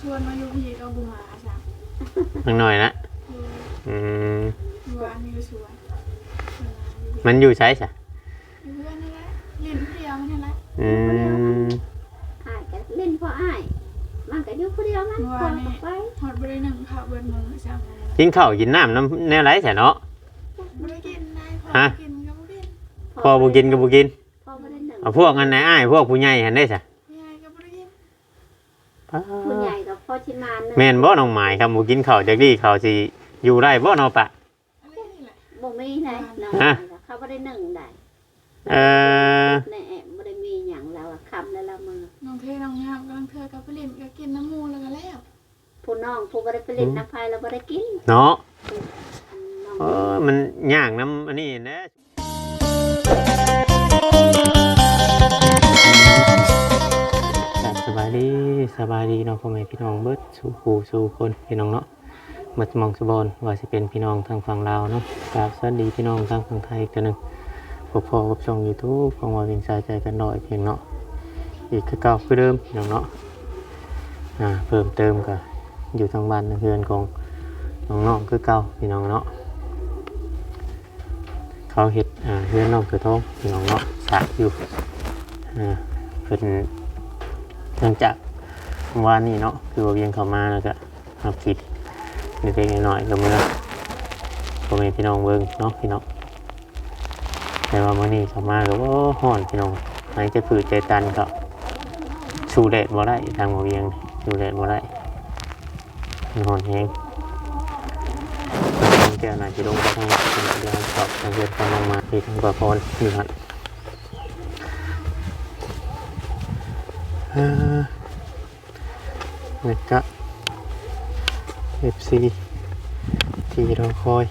ชวนมาอยู่พี่ก็บุมาจ้ะนักหน่อยนะอยู่อืมอยู่อันนี้ก็ชวนมันอยู่ใช้ซะอยู่เพื่อนนี่แหละเล่นเดียวนี่แหละอืมอ้ายก็เล่นพออ้ายมันก็อยู่ผู้เดียวมันพอก็ไปหอดบริหนึ่งค่ะเบิดมือจ้ะกินข้าวกินน้ำน้ำแนวไรซะเนาะบริกินนายพอฮะกินก็บ่กินพอบ่กินก็บ่กินพอบ่ได้หนึ่งเอาพวกอันไหนอ้ายพวกผู้ใหญ่หันได้ซะยายก็บริกินผู้ใหญ่ก็พ อชิมาหนึ่งแม่นบ่น้องหมายครับบ่กินข้าวจักดีข้าวสิอยู่ได้บ่เนาะปะอะไรนี่แหละบ่มีไหนน้องฮะ เขาบ่ได้หนึ่งได้เออในแอบบ่ได้มีหยังแล้วอะคำแล้วละมือน้องเทน้องงามกำลังเธอกับผลิตก็กินน้ำมูแล้วก็แล้วผู้น้องผู้บ่ได้ไปเล่นน้ำพายแล้วบ่ได้กินเนาะอันน้อง เออมันยากน้ำอันนี้นะ ดีสบายดีเนาะพ่อแม่พี่น้องเบิดสู่ผู้สู่คนพี่น้องเนาะมาสมองสบอนว่าสิเป็นพี่น้องทางฝั่งลาวเนาะกราบสวัสดีพี่น้องทางฝั่งไทยอีกตัวหนึ่งพบพอกับช่องยูทูบของว่าเพียงสายใจกันหน่อยเพียงเนาะอีกคือเก่าคือเดิมพี่น้องเนาะอ่าเพิ่มเติมก็อยู่ทางบ้านทางเรือนของน้องๆคือเก่าพี่น้องเนาะเขาเห็ดอ่าเพื่อนน้องคือท้องพี่น้องเนาะสากอยู่อ่าเพิ่น หลังจากวานนี้เนาะคือว่าเวียงเขามาแล้วก็มาผิดเล็กๆน้อยๆก็เมื่อพ่อแม่พี่น้องเบิ่งเนาะพี่น้องแต่ว่ามื้อนี้เขามาก็บ่ฮ้อนพี่น้องหายใจผืดใจตันก็สู้แดดบ่ได้ทางบ่เวียงสู้แดดบ่ได้มันฮ้อนแฮงเจ้าหน้าที่ลงไปทางเรือสอบทางเรือตอนลงมาที่ทางประพรนี่ครับ นี่ก็เอฟซีที่รอคอย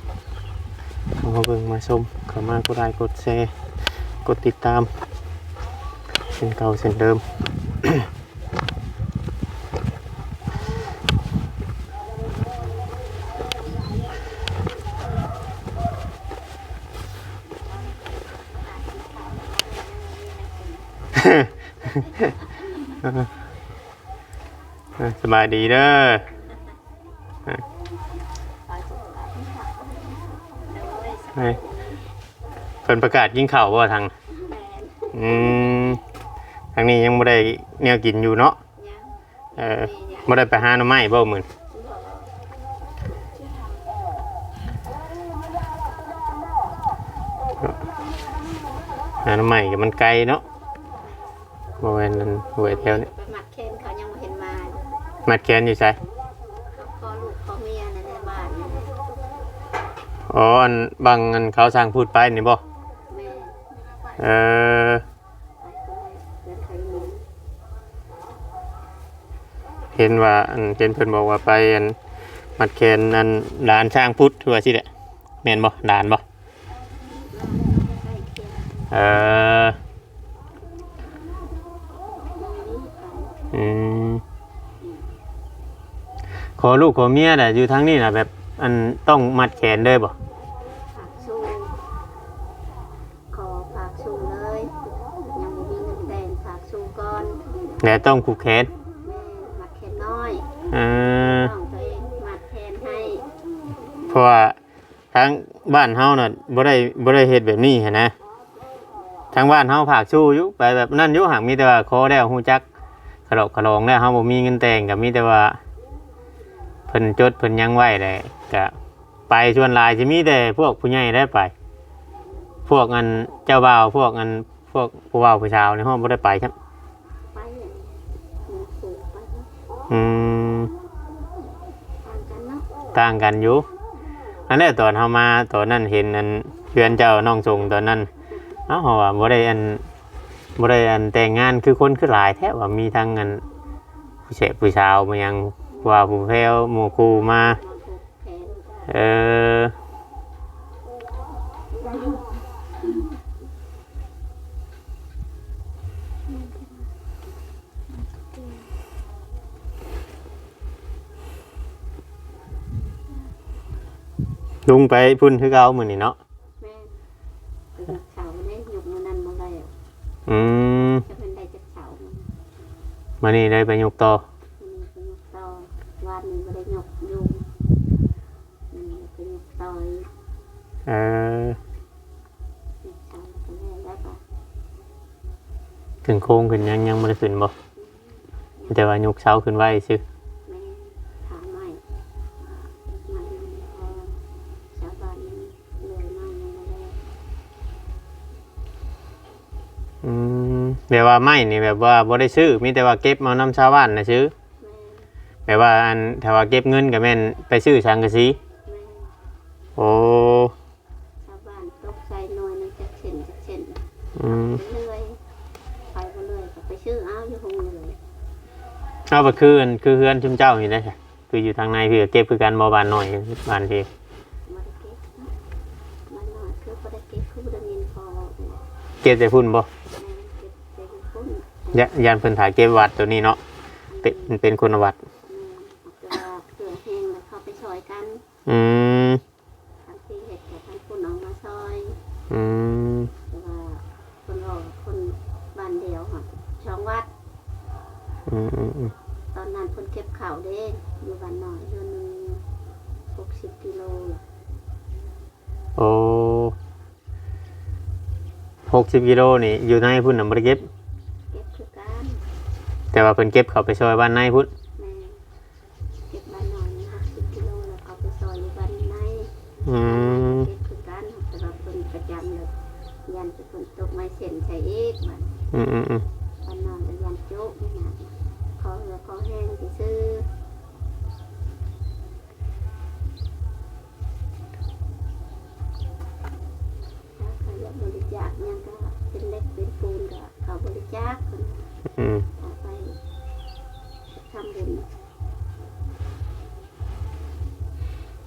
เขามาเบิ่งมาชมเข้ามากดไลค์กดแชร์ กดติดตามเส้นเก่าเส้นเดิม อะส บายดีเด้ออะเฮ้ยเพิ่นประกาศยิงข่าวว่าทางแม่นอืมทางนี้ยังบ่ได้แนวกินอยู่เนาะยังเออบ่ได้ไปหาหน่อไม้บ่มื้อหาหน่อไม้ก็มันไกลเนาะบ่แม่นนั่นหวยแถวนี้ไปหมัดเคนเขายังบ่เห็นมา มัดแขนอยู่ไสเขาขอลูกขอเมียในในบ้านนี่อ๋ออันบางอันเขาสร้างพูดไปนี่บ่แม่เออไปคนแรกเดินใครมีเห็นว่าอันเห็นเพิ่นบอกว่าไปอันมัดแขนอันหลานช้างพุทธว่าสิแหละแม่นบ่หลานบ่ใกล้เคียงเออ อืม ขอลูกขอเมียน่ะอยู่ทางนี้น่ะแบบอันต้องมัดแขนเลยบ่ฝากสู้ ขอฝากสู้เลย ยังบ่มีเงินแต่งฝากสู้ก่อนแล้วต้องผูกแขนแม่หมัดแคนน้อยเออน้องตัวเองหมัดแทนให้เพราะว่าทางบ้านเฮาน่ะบ่ได้บ่ได้เฮ็ดแบบนี้หันนะทางบ้านเฮาผากชูอยู่ไปแบบนั้นอยู่ห่างมีแต่ว่าขอแล้วฮู้จักขะดอกขะลองแล้วเฮาบ่มีเงินแต่งก็มีแต่ว่า เพิ่นจดเพิ่นยังไว้แหละก็ไปชวนหลายสิมีแต่พวกผู้ใหญ่ได้ไป พวกอันเจ้าบ่าวพวกอันพวกผู้บ่าวผู้สาวในห้องบ่ได้ไปครับไปเนี่ยมีสูงไปเนาะอืมต่างกันเนาะต่างกันอยู่อันนี้ตอนเฮามาตอนนั้นเห็นอันเพื่อนเจ้าน้องทรงตอนนั้นเอ้าเขาว่าบ่ได้อันบ่ได้อันแต่งงานคือคนคือหลายแท้ว่ามีทั้งอันผู้เสพผู้สาวมายัง ว่าผู้แพ้วหมู่ครูมานอนผูกแขนเออลุงไปพุ่นคือเก่ามื้อนี้เนาะแม่เป็นเสาได้ยกมือนั้นมาได้อืมจะเป็นได้จากเสามันมานี่ได้ไปยกต่อมันเป็นยกต่อานนี่บ่ได้หยกยุงอืมเป็นหยกต่อย เออหยกชาขึ้นโค้งขึ้นยังยังบ่ได้ขึ้นบ่แต่ว่ายกเช้าขึ้นไว้ซื่อแม่ามใหม่มันพอชาวบ้านนี่เลยมากยังไม่ได้อืมแบบว่าไม้นี่แบบว่าบ่ได้ซื้อมีแต่ว่าเก็บมานํชาวบ้านน่ะซื้อแม่แบบว่าอันถ้าว่าเก็บเงินก็แม่นไปซื้อสังกะสี แม่ โอ้ ชาวบ้านตกใจหน่อยนึงจะเช่นจะเช่น อืม ไปเรื่อยไปก็เรื่อยก็ไปชื่ออ้าวอยู่หงเลย เอาบ่คืออันคือเฮือนชุมเจ้านี่ได้ค่ะคืออยู่ทางในพี่ก็เก็บคือกันบ่บ้านน้อยบ้านพี่มาได้เก็บมันน้อยคือบ่ได้เก็บคือบ่ได้ยินพอแม่เก็บแต่พุ่นบ่เก็บเต็มพุ่นยะยานเพิ่นถ่ายเก็บวัดตัวนี้เนาะเป็นเป็นคนวัดแม่เอาเกลือเกลือแห้งแล้วเข้าไปซอยกัน อืมทั้งที่เห็ดกับทั้งคนเอามาซอย อืมแต่ว่าคนรอคนบ้านเดียวค่ะช่องวัด อืมอืมอืมตอนนั้น คนเก็บข่าวเด้อยู่บ้านหน่อยเดือนหนึงหกสิบกิโลโอ้หกสิบกิโลนี่อยู่ในพุ่นน่ะบ่ได้เก็บ เก็บคือกันแต่ว่าเพิ่นเก็บเข้าไปซอยบ้านในพุ่นแม่เก็บบ้านหน่อยหกสิบกิโลแล้วเอาไปซอยอยู่บ้านในอืมเก็บคือกันแต่ว่าคนประจำเลยยันจะคนตกไม้เส้นใส่เอกมันอืมอืมอืม ริจาคเนี่ยก็เป็นเล็กเป็นปูนก็เขาบริจาคคนอืมเอาไปทำบุญ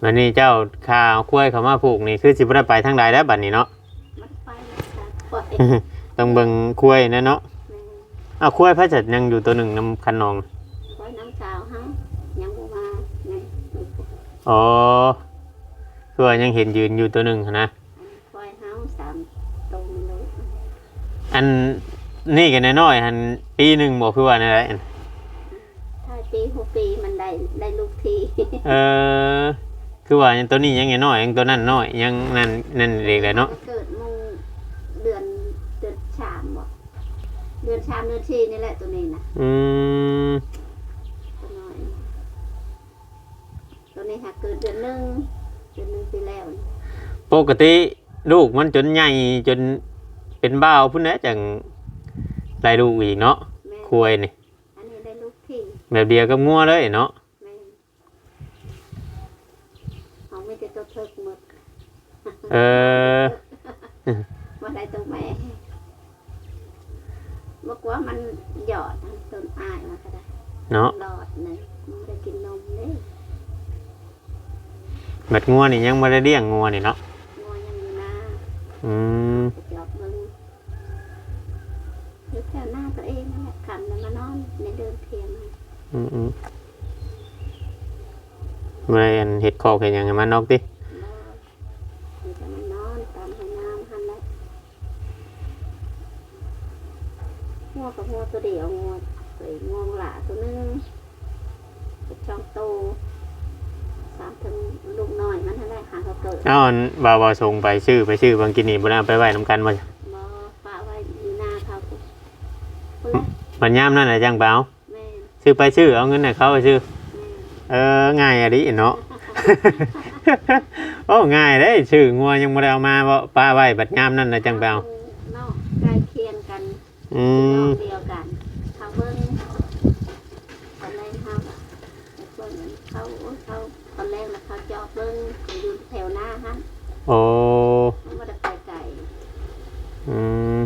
วันนี้เจ้าข้าวกล้วยเขามาผูกนี่คือสิบ่ได้ไปทางใดแล้วบัดนี้เนาะ มันไปแล้วก็ปล่อยต้องเบิ่งกล้วยนะเนาะแม่อ้าวกล้วยพระจัดยังอยู่ตัวหนึ่งนำคันนองปล่อยน้ำสาวฮะยังบ่มาไงอ๋อคือว่ายังเห็นยืนอยู่ตัวหนึ่งหั้นนะ อันนี่กันน้อยๆอันปีหนึ่งบอกคือว่าอะไรอันถ้าปีหกปีมันได้ได้ลูกทีเออคือว่ายังตัวนี้ยังน้อยยังตัวนั้นน้อยยังนั่นนั่นเด็กเลยเนาะเกิดมงเดือนเดือนสามบ่เดือนสามเดือนสี่นี่แหละตัวนี้นะอืมตัวน้อยตัวนี้หากเกิดเดือนหนึ่งเดือนหนึ่งปีแล้วนี่ปกติลูกมันจนใหญ่จน เป็นบ้าวพุ่นนะจังไรลูกอีกเนาะแม่คุยนี่อันนี้ได้ลูกที่แบบเดียวกับงัวเลยเนาะแม่เขาไม่ได้ตัวเพิกหมดเออมาได้ตัวแม่บอกว่ามันหยอดทั้งต้นอ้ายมาก็ได้เนาะหลอดหนึ่งมันได้กินนมเลยแบบงัวนี่ยังไม่ได้เลี้ยงงัวนี่เนาะ เห็ดคอกเห็นยังไงมันนอกติบ่อยู่แต่มันนอนตามให้น้ำหันแหละงัวกับงัวตัวเดียวงัวตัวเองงัวหลาตัวหนึงเป็นช่องโตสามถึงลูกน้อยมันนั่นแหละหาเขาเกิด เอาอันบาวาส่งไปชื่อไปชื่อบางกินนี่บนเอาไปไหว้น้ำกันมาบ่ฝากไว้อยู่หน้าเขาพุ่นพุ่นแหละบันยามนั่นแหละจังเปล่าแม่ชื่อไปชื่อเอาเงินให้เขาไปชื่อแม่เออง่ายอะดิเนาะ โอ้ง่ายเด้ชื่องัวยังไม่ได้เอามาบ่ป้าไว้บัดยามนั่นนะจังเปล่าเนาะใกล้เคียงกันอืน้มองเดียวกันเขาเบิ้งตอนแรกเขาเบิ้งเขาโอ้ยเขาตอนแรกนะเขาจอบเบิ้งเขาอยู่แถวหน้าฮะโอ้มันไม่ได้ไปไกลอืม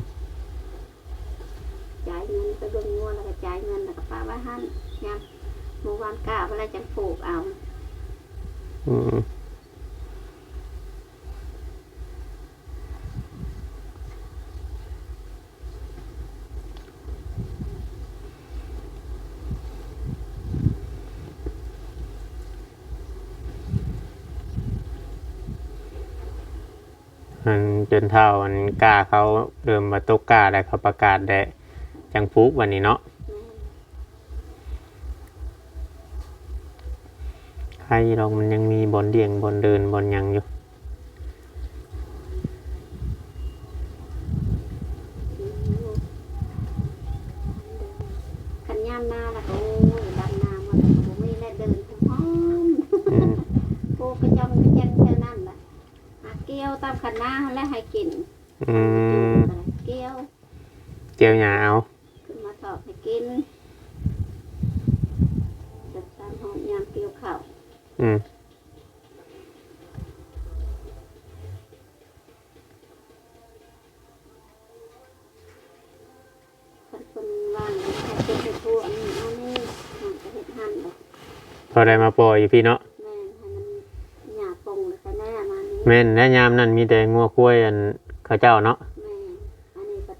จ่ายเงินไปเบิ้งงัวแล้วก็จ่ายเงินแล้วก็ป้าไว้หันยามเมื่อวานก้าวเวลาจะปลูกเอา อืมมันจนเท่ามันกล้าเขาเริ่มมาตกกล้าได้เขาประกาศได้จังฟุกวันนี้เนาะแใครลองมันยังมี บอลเดี่ยงบอลเดินบอลหยังอยู่ขันยามหน้าแล้วก็โอ้ยดำน้ำมาแต่ก็บ่มีและเดินทั้งห้องอืมโูกระจอมกระเจนเท่านั้นแหละหาเกี้ยวตามขันหน้าและให้กินอืมเกี้ยวเจียวหยาเอาขึ้นมาถอกให้กินจะตามห้องยามเกี่ยวข้าวอื พอได้มาปล่อยอยู่พี่เนาะแม่นให้มันหยาปงเลยก็แน่มานี้แม่นและยามนั้นมีแต่งัวคุ้ยอันเข้าเจ้าเนาะแม่นอันนี้ก็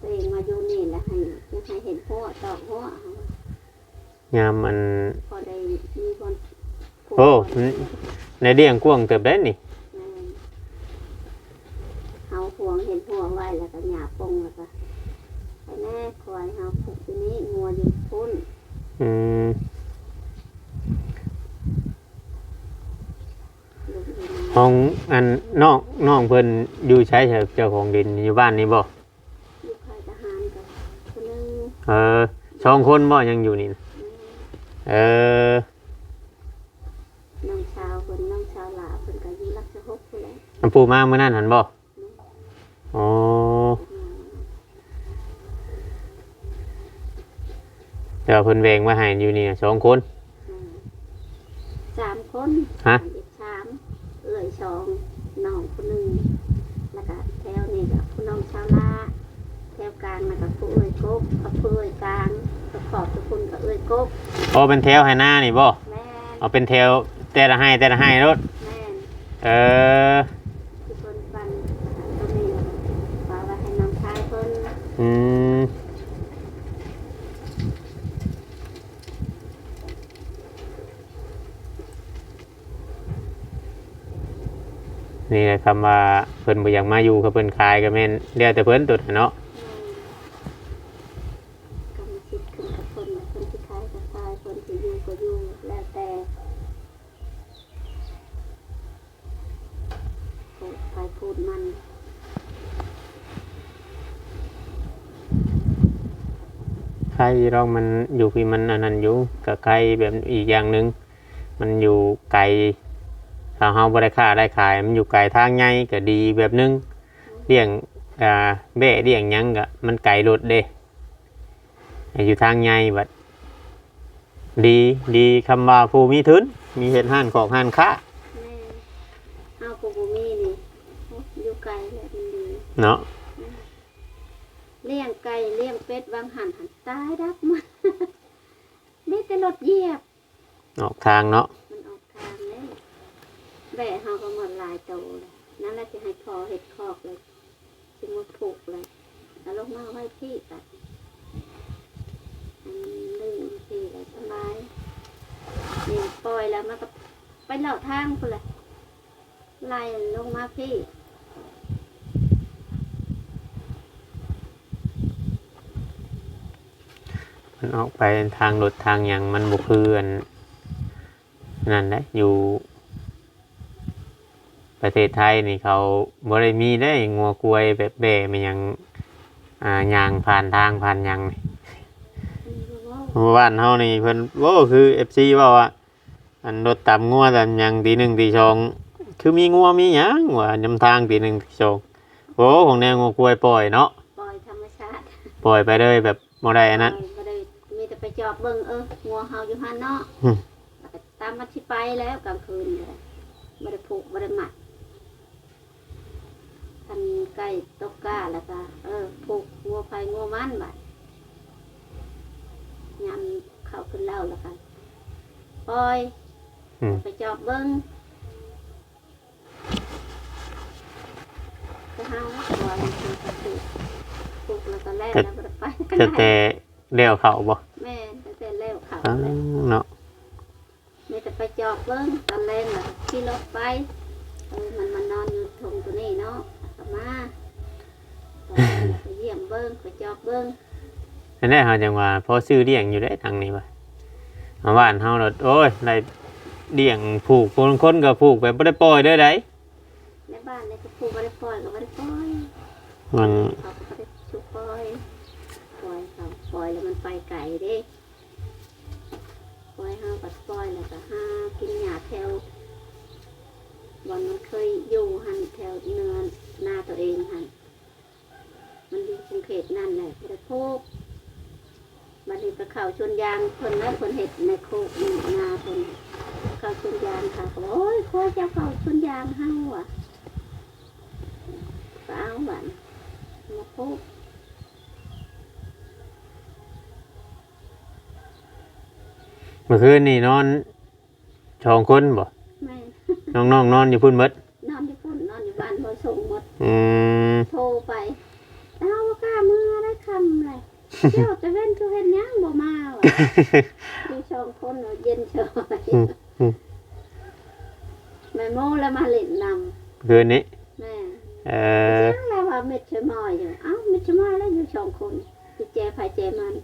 ตัวเองมาอยู่นี่แหละให้ยังให้เห็นหัวตอกหัวยามมัน พอได้มีคนผูกโอ้คนเดียวในเดี่ยงกวางเติบได้นี่แม่นเอาห่วงเห็นห่วงไว้แล้วก็หยาปงแล้วก็ไปแน่คอยเฮาผูกที่นี้งัวอยู่พุ่นอืม ลูกอยู่ ห้องอันน้องน้องเพิ่นอยู่ใช้เจ้าของดินอยู่บ้านนี้บ่ลูกชายทหารกับคนหนึงเออสองคนบ่ยังอยู่นี่นะเออน้องชาวคนน้องชาวหลาเพิ่นก็อยู่รักษาหกผู้นแหละอันปูมาเมื่อนั้นหันบ่อ๋อเดี๋ยวเพิ่นแบ่งมาให้อยู่นี่สองคนอืมสามคนฮะเด็กสามเอื้อย สองน้องคนหนึ่งแล้วก็แถวนี่ก็ผู้น้องชาวลาแถวกลางแล้วก็ผู้เอื้อยกบกับผู้เอื้อยกลางกับขอบทุกคนกับเอื้อยกบโอ้เป็นแถวให้หน้านี่บ่แม่นเอาเป็นแถวแต่ละให้แต่ละให้รถแม่นเออทุกคนฟันตัวนี้ฝากไว้ให้น้องชายเพิ่นอืม นี่แหละคำว่าเพิ่นบ่อยากมาอยู่กับเพิ่นขายก็แม่นเดี๋ยวแต่เพิ่นตุดหั้นเนาะกรรมสิทธิ์ขึ้นกับคนคนที่ขายก็ขายคนที่อยู่ก็อยู่แล้วแต่พูดไปพูดมันใครเรามันอยู่พี่มันอันนั้นอยู่กับใครแบบอีกอย่างหนึ่งมันอยู่ไกล ถ้าเฮาบ่ได้ค้าได้ขาย มันอยู่ไกลทางใหญ่ก็ดีแบบหนึงเลี้ยงอ่าแบะเลี้ยงหยังก็มันไกลรถเด้ให้อยู่ทางใหญ่บัดดีดีคำว่าผู้มีทุนมีเฮ็ดห้านของห้านค้าแม่เอากูบูมีนี่โอ้อยู่ไกลแล้วมันดีเนาะเลี้ยงไก่เลี้ยงเป็ดวางหันหันตายดับมัน นี่แต่รถเหยียบ ออกทางเนาะ มันออกทางเลย แบะเฮาก็หมดหลายโตเลยนั่นแหละจะให้พอเห็ดคอกเลยจึงมาผูกเลยแล้วลงมาไว้ที่ตัดอันลื่นที่เลยสบายนี่ปล่อยแล้วมันก็ไปเหล่าทางคนเลยไล่ลงมาพี่มันออกไปทางรถทางหยังมันบ่คืออันนั่นแหละอยู่ ประเทศไทยนี่เขาบ่ได้มีได้งัวกล้วยแบบแบ่มันหยังอ่ายางผ่านทางผ่านหยังนี่เพราะบ้านเฮานี่เพิ่นโอ้คือ FC เว้าว่าอันรถตามงัวตามหยังตีหนึ่งตีสองคือมีงัวมีหยังว่านำทางตีหนึ่งตีสองโอ้ของแนวงัวกล้วยปล่อยเนาะปล่อยธรรมชาติปล่อยไปเลยแบบบ่ได้อันนั้นปล่อยบ่ได้มีแต่ไปจอบเบิ่งเอองัวเฮาอยู่หันเนาะอืมแล้วก็ตามมาที่ไปแล้วกลางคืนเลยบ่ได้ผูกบ่ได้หมัด ทันใกล้ตกกาแล้วก็เออผูกงัวไฟงัวมันบัดยามเข้าขึ้นเล่าแล้วกันปล่อยอืมไปจอบเบิ่งก็เฮาปล่อยมันผูกผูกผูกแล้วก็แล้วแล้วบ่ได้ไปกันจะแต่เลี้ยวเขาบ่แม่ตั้งแต่แล้วเขาอ้าวแล้วเนาะมีแต่ไปจอบเบิ้งตอนแรกน่ะขี่รถไปเออมันมานอนอยู่ทงตัวนี้เนาะกลับ มาตอนนั้นน่ะไปเยี่ยมเบิ้งไปจอบเบิ้งอันนี้เฮาจังว่าพอซื้อเลี้ยงอยู่ได้ทางนี้ว่ะมาบ้านเฮารถโอ้ยได้เลี้ยงผูกคนคนก็ผูกแบบบ่ได้ปล่อยเด้อไดในบ้านในกระปูไม่ได้ปล่อยก็ไม่ได้ปล่อยมันเขาก็ไม่ได้ชุบปล่อยปล่อยเขาปล่อยแล้วมันไปไก่เด้ปล่อยห้าปัดปล่อยแล้วก็ห้ากินหญ้าแถว วันมันเคยอยู่หันแถวเนื้อหน้าตัวเองหันมันอยู่กรุงเทพนั่นแหละไม่ได้พบบัดนี้ไปเข่าชนยางคนนั้นคนเห็ดในโคกนาคนเข่าชนยางค่ะโอ้ยโคกเจ้าเข่าชนยางห้าว่ะก็เอาบันมาพูดเมื่อคืนนี่นอนสองคนบ่ น้องๆนอนอยู่พุ่นหมดนอนอยู่พุ่นนอนอยู่บ้านพอส่งหมดอืมโทรไปเอาว่ากล้ามือได้คำเลยเจ้าจะเว้นทุเห็นยังบ่มาว่ะมีสองคนเนาะเย็นเฉยอืมอืมแม่โมแล้วมาเล่นนคืนนี้ำแม่เอ่อยังแล้วว่าเม็ดเชยมอยอยู่เอ้าเม็ดเชยมอยแล้วอยู่สองคนคือแจไผแจมัน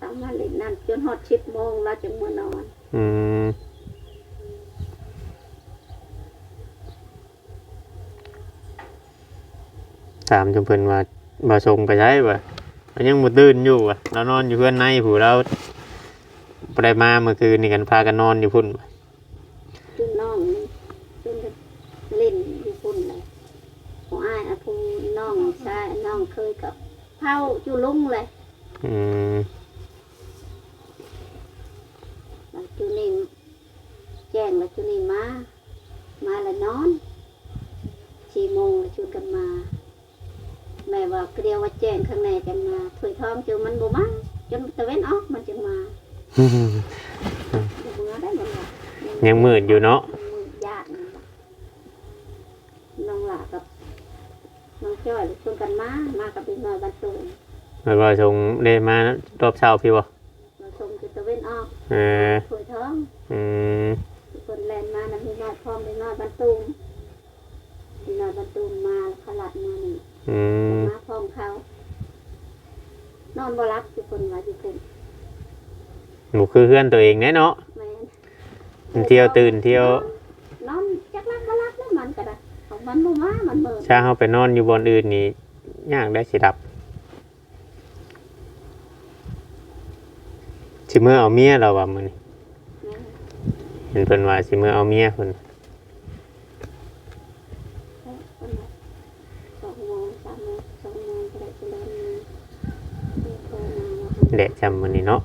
ต้องมาเล่นนั่นจนฮอดชิบโมงแล้วจึงมานอน ถามจนเพิ่นว่าบ่ส่งไปใช้บ่มันยังบ่ตื่นอยู่อะเรานอนอยู่เพื่อนในผู้เราไปมาเมื่อคืนนี่กันพากันนอนอยู่พุ่นบ่ จนน้องนี่จนเล่นอยู่พุ่นเลยของอ้ายอะพูน้องชายน้องเคยกับเผาอยู่ลุงเลย อืม แล้วจูนี่แจ้งแล้วจูนี่มา มาแล้วนอนสี่โมงแล้วชวนกันมา แม่ว่าเกลียวว่าแจ้งข้างในกันมาถุยทองจนมันบ่มาจนตะเว้นออกมันจะมาเบื่อได้บ่ล่ะ ยังมืดอยู่เนาะ มืดยากนั่นล่ะน้องหลากับน้อง จ้อยชวนกันมามากับเป็นน้อยบรรทุกแล้วก็ส่งได้มารอบเช้าพี่บ่เราชมจุดตะเว้นออกเออถุยท้องอืมคนแลนมานะพี่น้อยพร้อมพี่น้อยบรรทุกพี่น้อยบรรทุกมาขลัดมานี่อืมมาพร้อมเขา นอนบ่รับทุกคนว่าอยู่พุ่นหนูคือเพื่อนตัวเองแน่เนาะแม่นเที่ยวตื่นเที่ยวนอนจักรักบ่รับแล้วมันก็ได้ มันบ่มามันเบิ่นช้าเฮาไปนอนอยู่บอนอื่นนี่ยากได้สิดับสิเมื่อเอาเมียเราว่ามื้อนี้แม่นเห็นเพิ่นว่าสิเมื่อเอาเมียเพิ่นเอ้ยคนละสองโมงสามโมงสองโมงก็ได้จะเริ่มมีโทรมาว่า แดดจำมื้อนี้เนาะ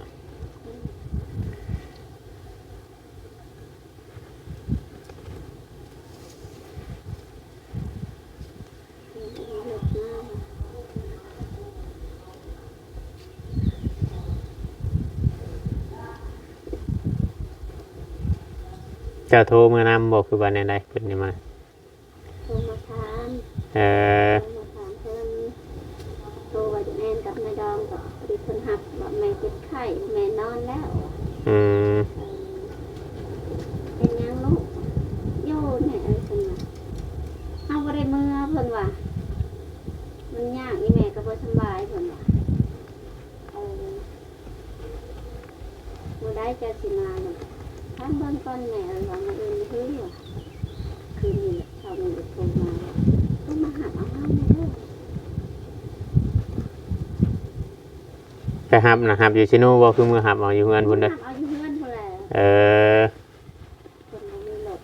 ให้เลิกงาน เจ้าโทรมานำบอกคือว่าแนวใดเพิ่นนี่มาโทรมาถามเอ่อ โทรมาถามเพิ่นโทรว่าจะแม่นกับแม่ดองก็พอดีเพิ่นหับว่าแม่เจ็บไข้แม่นอนแล้ว อืม เป็นยังลูกโยนให้เอ้ยเพิ่นว่าเอาบ่ได้มือเพิ่นว่า มันยากนี่แม่ก็บ่สำบายเพิ่นว่าเออบ่ได้จะสิมาเนาะทางเบิ่งก่อนแม่เอ้ยว่ามื้ออื่นคือว่าคืนนี้แหละเช้านี้โทรมาว่าต้องมาหาเอาเฮาแม่เด้อไปหับนะหับอยู่ชิโน่บ่คือมือหับเอาอยู่เฮือนพุ่นเด้อเอาอยู่เฮือนพุ่นแหละเออ เพิ่นบ่มีรถ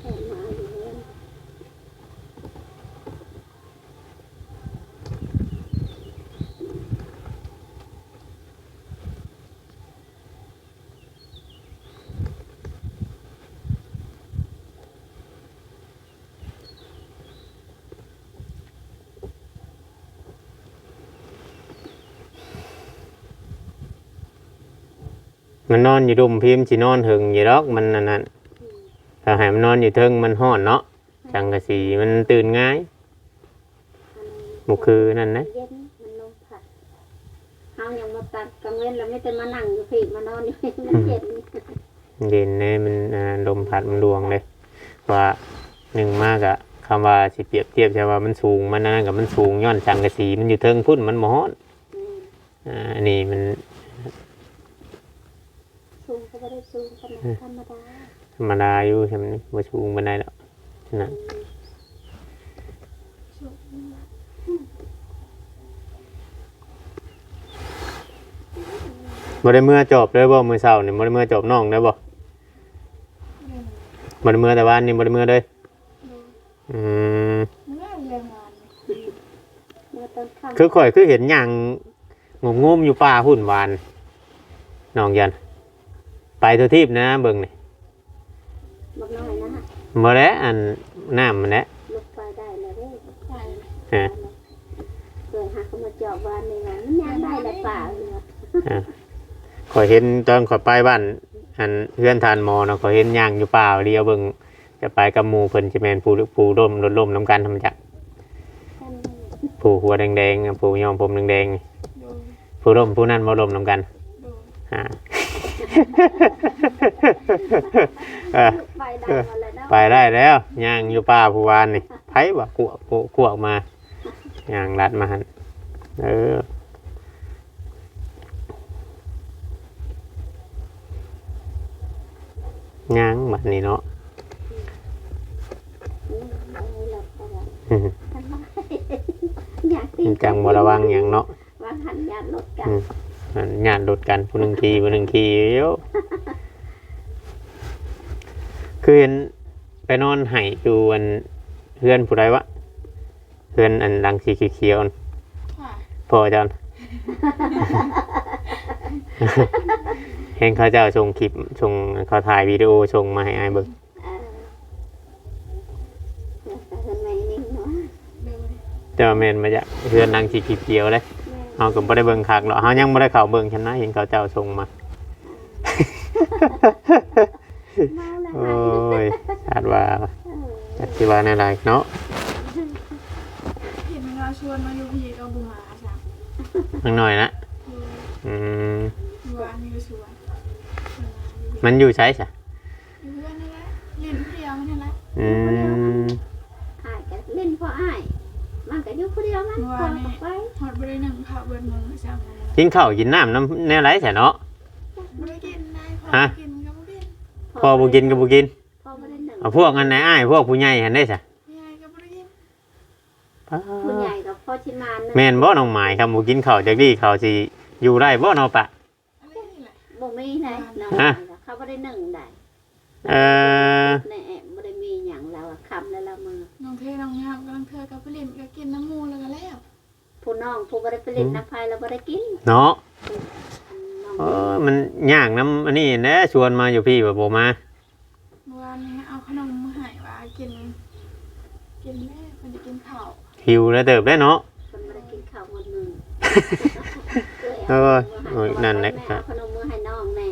เพิ่นมาอยู่เฮือน มันน อนอยู่ดุมพิมพ์สินอนหึงอยู่ดอกมันนั่นนั่นถ้าให้มันนอนอยู่เทิงมันฮ้อนเนาะจังกะสีมันตื่นง่ายอันบ่คือนั่นนะเย็นมันลมพัดเฮายังมาตัดกลางเว้นแล้วไม่แต่มานั่งอยู่พี่มานอนอยู่พี่มันเย็นเย็นเนี่ยมันอ่าลมพัดมันดวงเลยว่าหนึ่งมากอะคำว่าสิเปรียบเทียบใช่ว่ามันสูงมันนั่นกับมันสูงย้อนจังกะสีมันอยู่เทิงพุ่นมันบ่ฮ้อนอืมอ่าอันนี้มัน ก็บ่ได้สูงขนาดธรรมดาธรรมดาอยู่ใช่ไหมบ่ชูงบันไดแล้วนะสุกบ่ได้เมื่อจบเลยบ่มื้อเช้านี่บ่ได้เมื่อจบน้องได้บ่เล่นบ่ได้เมื่อแต่ว่านี่บ่ได้เมื่อเลยดูอืมเมื่อเรียนงานเมื่อตอนค่ำคือข่อยคือเห็นหยังงมๆอยู่ป่าหุ่นวานน้องยัน ตัวทีบนะเบิ่งนี่บักน้อยนะฮะบ่แล้วอันน้ำมันและลุกไปได้แล้วเด้ใช่เออเคยหาเขามาจอบบ้านนี่ว่ามันยังได้แล้วป่าเลยว่ะข่อยเห็นตอนขอยไปบ้านอันเพื่อนทานหมอเนาะขอยเห็นหยังอยู่ป่าเรียวเบิ่งจะไปกับหมู่เพิ่นสิแม่นผู้ผู้ร่มรถล่มน้ำกันทำจักกันผู้หัวแดงๆผู้ยอมผมแดงดูๆผู้ร่มผู้นั้นบ่ร่มน้ำกันดูอ่า ไปได้มาแล้วเนาะไปได้แล้วย่างอยู่ป่าผู้วานนี่ไผว่ากวกกวกกวกมาย่างลัดมาหันเออย่างบัดนี้เนาะอืมเอาไว้หลับไปแล้วอืมทำไมอยากตีจังบ่ระวังหยังเนาะ วางหันยานรถกัน อืม อันญาติรถกันผู้หนึ่งขี่ผู้หนึ่งขี่เยอะคือเห็นไปนอนไห้อยู่อันเพื่อนผู้ใดวะเพื่อนอันดังสีเขียวๆนั่นค่ะพอจันเห็นเขาเจ้าส่งคลิปส่งเขาถ่ายวิดีโอส่งมาให้อายเบิ่งเออแล้วก็เห็นไหมนิ่งเนาะดูเจ้าแม่นมาจากเพื่อนดังสีเขียวๆเลยแม่ เฮาก็บ่ได้เบิ่งคักหรอกเฮายังบ่ได้เข้าเบิ่งฉันนะเห็นเขาเจ้าส่งมาเมาแล้วโอ้ยคาดว่าเออจักสิว่าแนวใดเนาะเห็นเราชวนมาอยู่พี่ก็บุมาจ้ะข้างหน่อยนะดูอืมดูอันนี้ก็ชวนมันอยู่ใช้ซะอยู่เพื่อนนั่นแหละเล่นเดียวมันนั่นแหละอืมอ้ายก็เล่นพออ้ายมันก็ อยู่คนเดียวมันพอกับไปหอดบริหนึ่งค่ะเบิร์นมือจ้ะกินข้าวกินน้ำน้ำแนวไรซะเนาะบริกินได้พอฮะกินก็บริกินพอบ่กินก็บ่กินพอบ่ได้หนึ่งเอาพวกอันไหนอ้ายพวกผู้ใหญ่หันได้ซะยายก็บริกินผู้ใหญ่กับพ่อชิมานแม่นบ่น้องหมายครับบ่กินข้าวจักดีข้าวสิอยู่ได้บ่เนาะปะอะไรนี่แหละบ่มีไหนน้องฮะเขาบ่ได้หนึ่งได้เออ อน้องเน้องยามกำลังเธอกับผลินก็กินน้ำมูแล้วก็แล้วผู้น้องผู้บ่ได้ไปเล่นน้ำพายแล้วบ่ได้กินเนาะเออมันย่างน้ำอันนี้แหละชวนมาอยู่พี่แบบ่มาเมื่อวานนี้เอาขนมมาให้ว่ากิน กินแม่คนจะกินข้าวหิวแล้วเติบได้เนาะคนบ่ได้กินข้าวหมดมือเออนั่นแหละแม่เอาขนมมือให้น้องแน่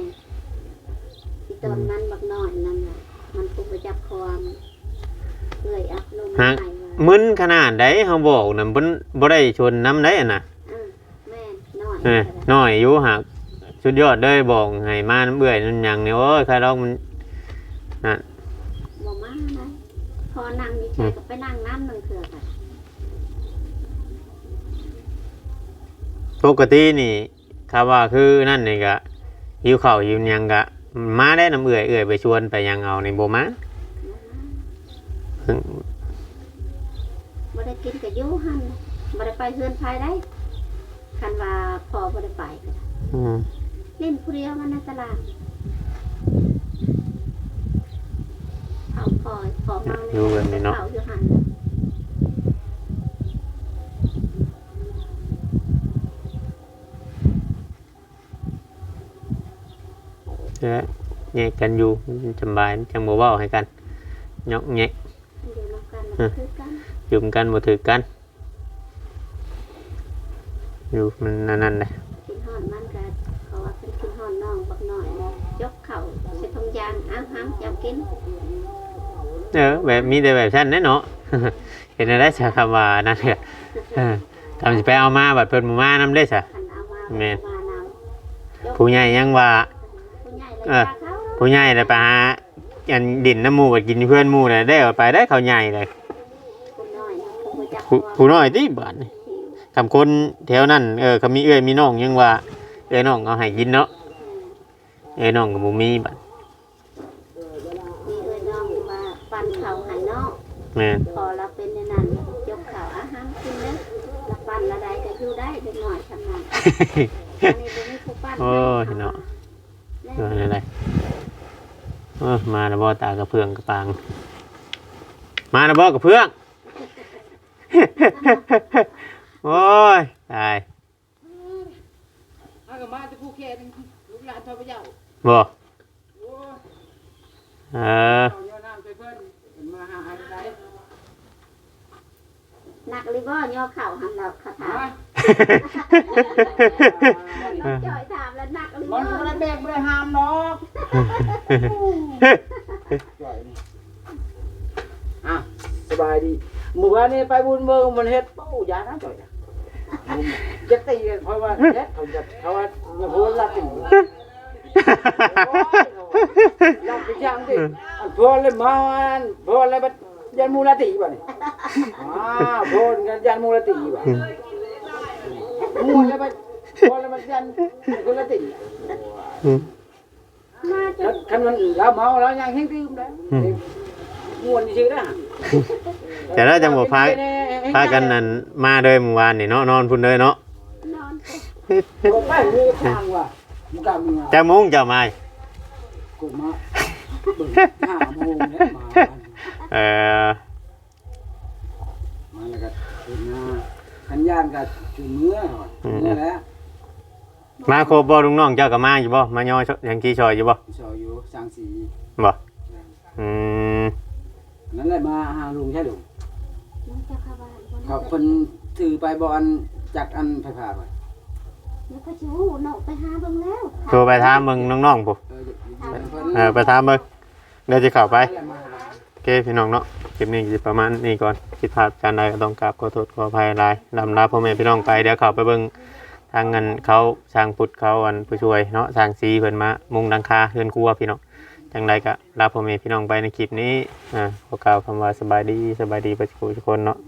ที่ตอนนั้นบักน้อยนั่นน่ะมันคงไปจับความ เอ้ยเอาขนมมาให้ว่ามึนขนาดใดเฮาบอกน่ะเพิ่นบ่ได้ชวนน้ำได้อะน่ะอืมแม่น้อยเออน้อยอยู่หักสุดยอดเลยบอกให้มาน้ำเบื่อยนั่นหยังเนี่ยโอ้ยใครลองมันบ่มานะพอนั่งอยู่ใช่ก็ไปนั่งน้ำหนึ่งเถื่อค่ะปกตินี่คาว่าคือนั่นนี่ก็หิวข้าวหิวหยังก็มาได้น้ำเอื่อยเอื่อยไปชวนไปหยังเอาในบ่มาถึง บ่ได้กินกับยูหันบ่ได้ไปเฮือนภายได้คันว่าพอบ่ได้ไปก็ได้อืมเล่นผู้เดียวมันในตลาดเอาพอพอมาเลยอยู่กันนี่เนาะเขาอยู่หันเออแยกกันอยู่มันสำบายจังบ่เว้าให้กันยกแยก อกันยุ่มกันบ่ถือกัน อยู่มันนั่นนั่นแหละกินหอนมันก็เขาว่าเป็นกินหอนน้องบักหน่อยยกเข่าใส่ทงยางอ้าวห้ามจับกินเออแบบมีแต่แบบชั้นแน่เนาะเห็นได้สักคำว่านั่นแหละเออทำสิไปเอามาบัดเพิ่นบ่มานํได้ซะคันเอามาแม่นมานำผู้ใหญ่ยังว่าผู้ใหญ่เลยเออพาเขาผู้ใหญ่เลยไปหาอันดินน้ำหมูไปกินเพื่อนหมูเลยได้เอาไปได้เขาใหญ่เลยผู้น้อยนะ ผู้บ่จับผู้ความผู้น้อยที่บ้านนี่คำคนแถวนั้นเออเขามีเอื้อยมีน้องยังว่าเอื้อยน้องเอาให้กินเนาะอืมเอ้ยน้องกับบุมีบัดมีเอ้ยน้องว่าปันเขาใหายนอกแม่นพอเราเป็นในนั้นยกข่าวอาหารกินแล้วละปันละใดก็อยู่ได้เด็กหน่อยทำงานอันนี้บ่มีผู้ปั้นโอ้ยเนาะเอออะไรเออมาแล้วบ่ตากระเพื่องกระปาง มาแล้วบ่กระเพื่อง โอ้ยตายเอากับมาจะผู้แค่นึงลูกหลานทอพระเจ้าบ่โอ้ยเออเอาเยอะน้ำไปเพิ่นเป็นมาหาอะไรได้นักลิบ่ย่อเข่าหันเราคาถามาน้องจอยถามแล้วนักลิมับ่นบ่ได้แบกบ่ได้ห้ามดอกจ่อยนี่อะสบายดี หมู่บ้านนี้ไปบุญเมืองมันเฮ็ดเป้ายานะจ่อยนะจะตีกันเพราะว่าเฮ็ดเขาจะเขาว่าอย่าพูดละติเราไปช่างดิอันพอเลยมาอันพอเลยบัดยันมูลติบ่นี่อ้าวพอกันยันมูลติบ่มูลแล้วบัดพอแล้วบัดยันมูลติมาจนคันมันเราเมาแล้วยังเฮงดื่มได้มวนชื่อนะ แต่เราจังบ่พาพากันนั่นมาเด้อเมื่อวานนี่เนาะนอนพุ่นเด้อเนาะนอนไปผมไปมือทางว่ะมึงกำมึงจักโมงเจ้ามากดมาห้าโมงเนี่ยมาเออมาแล้วก็ขึ้นมาขันยานกับจุดเมื่อนี่แหละมาโครบบ่ลุงน้องเจ้าก็มาอยู่บ่มาย่อยังกี้ชอยอยู่บ่ชออยู่สังสีบ่อืมนั่นแหละมาหาลุงใช่ลุง น้องจะเข้าบ้านบ่เขาคนถือไปบอลจากอันไฟฟ้าไปแล้วก็ชิวเนาะไปหาเบิ่งแล้วโทรไปถามมึงน้องๆปุ๊เออเพิ่นเออไปถามมึงเดี๋ยวจะเข้าไปมาหา โอเคพี่น้องเนาะคลิปนี้จะประมาณนี้ก่อนผิดพลาดการใดก็ต้องกราบขอโทษขออภัยหลายลำลาพ่อแม่พี่น้องไปเดี๋ยวเขาไปเบิ่งทางเงินเขาสร้างพุทธเขาอันผู้ช่วยเนาะสร้างสีเพิ่นมามุงดังคาเฮือนครัวพี่น้อง จังไรก็ลาพ่อแม่พี่น้องไปในคลิปนี้อ่าขอกล่าวคำว่าสบายดีสบายดีประชาชนเนาะ